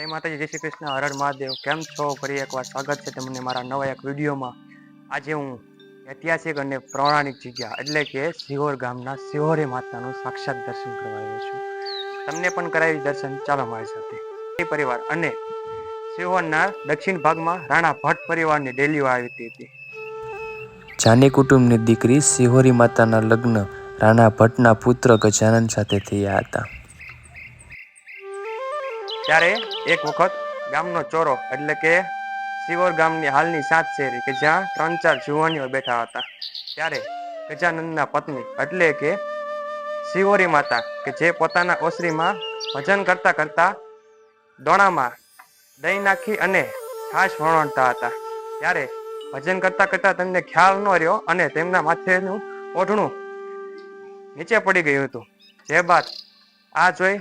જય માતાજી, જય શ્રી કૃષ્ણ. હર હર મહાદેવ, કેમ છો? ફરી એકવાર સ્વાગત છે તમને મારા નવા એક વિડીયોમાં. આજે હું ઐતિહાસિક અને પૌરાણિક જગ્યા, એટલે કે સિહોર ગામના સિહોરી માતાનું સાક્ષાત દર્શન કરવા આવ્યો છું. તમને પણ કરાવી દર્શન ચાલો મારી સાથે. પરિવાર અને સિહોરના દક્ષિણ ભાગમાં રાણા ભટ્ટ પરિવારની ડેલીઓ આવી હતી જાની કુટુંબની દીકરી સિહોરી માતાના લગ્ન રાણા ભટ્ટના પુત્ર ગજાનંદ સાથે થયા હતા. ત્યારે એક વખત ગામનો ચોરો, એટલે કે શિવોર ગામની હાલની સાત શેરી, કે જ્યાં ત્રણ ચાર જુવાનીઓ બેઠા હતા. ત્યારે ગજાનંદના પત્ની, એટલે કે શિવોરી માતા, કે જે પોતાના ઓસરીમાં ભજન કરતા કરતા દોણામાં દહીં નાખી અને છાશ વણવણતા હતા. ત્યારે ભજન કરતા કરતા તેમને ખ્યાલ ન રહ્યો અને તેમના માથેનું ઓઢણું નીચે પડી ગયું હતું. જે બાદ આ જોઈ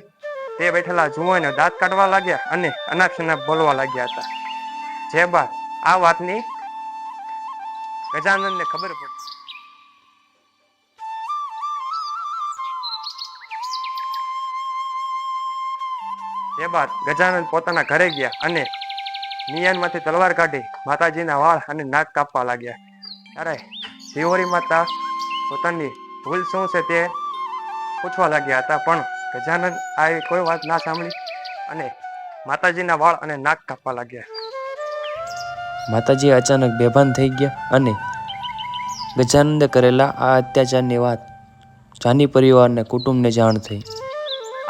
તે બેઠેલા જુવાનીઓ દાંત કાઢવા લાગ્યા અને અનાપ શનાપ બોલવા લાગ્યા હતા. જે બાદ આ વાતની ગજાનંદને ખબર પડી. એ બાદ ગજાનંદ પોતાના ઘરે ગયા અને મિયાનમાંથી તલવાર કાઢી માતાજીના વાળ અને નાક કાપવા લાગ્યા. ત્યારે શિહોરી માતા પોતાની ભૂલ શું છે તે પૂછવા લાગ્યા હતા, પણ ગજાનંદ આ કોઈ વાત ના સાંભળી અને માતાજીના વાળ અને નાક કાપવા લાગ્યા. માતાજી અચાનક બેભાન થઈ ગયા અને ગજાનંદે કરેલા આ અત્યાચારની વાત જાની પરિવારને કુટુંબને જાણ થઈ.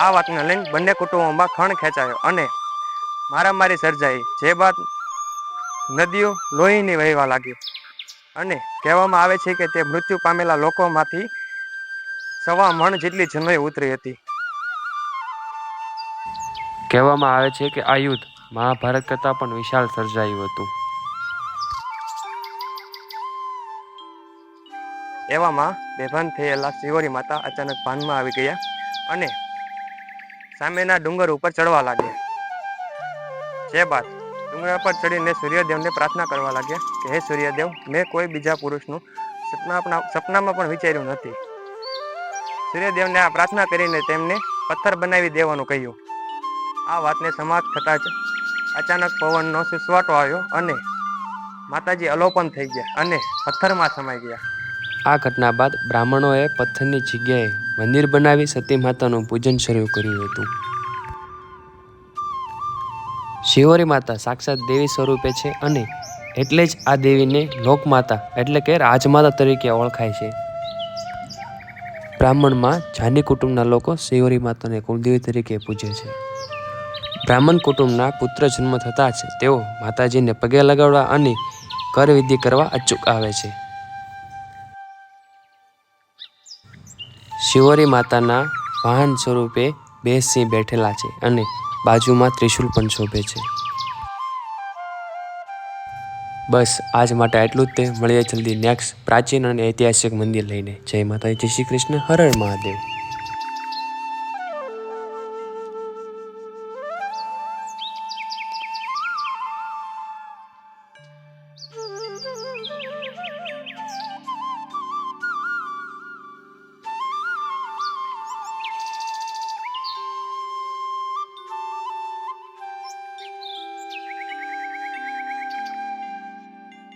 આ વાતને લઈને બંને કુટુંબોમાં ખણ ખેંચાયો અને મારામારી સર્જાઈ. જે બાદ નદીઓ લોહીની વહેવા લાગી અને કહેવામાં આવે છે કે તે મૃત્યુ પામેલા લોકોમાંથી સવા મણ જેટલી જનોઈ ઉતરી હતી. કહેવામાં આવે છે કે આ યુદ્ધ મહાભારત કરતાં પણ વિશાળ સર્જાયું હતું. એવામાં બેભાન થયેલા શિવરી માતા અચાનક ભાનમાં આવી ગયા અને સામેના ડુંગર ઉપર ચડવા લાગ્યા. જે બાદ ડુંગર પર ચડીને સૂર્યદેવને પ્રાર્થના કરવા લાગ્યા કે, હે સૂર્યદેવ, મેં કોઈ બીજા પુરુષનું સપના સપનામાં પણ વિચાર્યું નથી. સૂર્યદેવને આ પ્રાર્થના કરીને તેમને પથ્થર બનાવી દેવાનું કહ્યું. આ વાતને સમાપ્ત થતાં જ અચાનક પવનનો સુસવાટો આવ્યો અને માતાજી અલોપન થઈ ગયા અને પથ્થરમાં સમાઈ ગયા. આ ઘટના બાદ બ્રાહ્મણોએ પથ્થરની જગ્યાએ મંદિર બનાવી સતી માતાનું પૂજન શરૂ કર્યું હતું. શિવરી માતા સાક્ષાત દેવી સ્વરૂપે છે અને એટલે જ આ દેવીને લોકમાતા એટલે કે રાજમાતા તરીકે ઓળખાય છે. બ્રાહ્મણમાં જાની કુટુંબના લોકો શિવરી માતાને કુલદેવી તરીકે પૂજે છે. બ્રાહ્મણ કુટુંબના પુત્ર જન્મ થતાં જ તેઓ માતાજીને પગે લગાડવા અને કરવિધિ કરવા અચૂક આવે છે. શિવરી માતાના વાહન સ્વરૂપે બે સિંહ બેઠેલા છે અને બાજુમાં ત્રિશુલ પણ શોભે છે. બસ, આજ માટે આટલું જ તે. મળીએ જલ્દી નેક્સ્ટ પ્રાચીન અને ઐતિહાસિક મંદિર લઈને. જય માતાજી શ્રી કૃષ્ણ. હર મહાદેવ.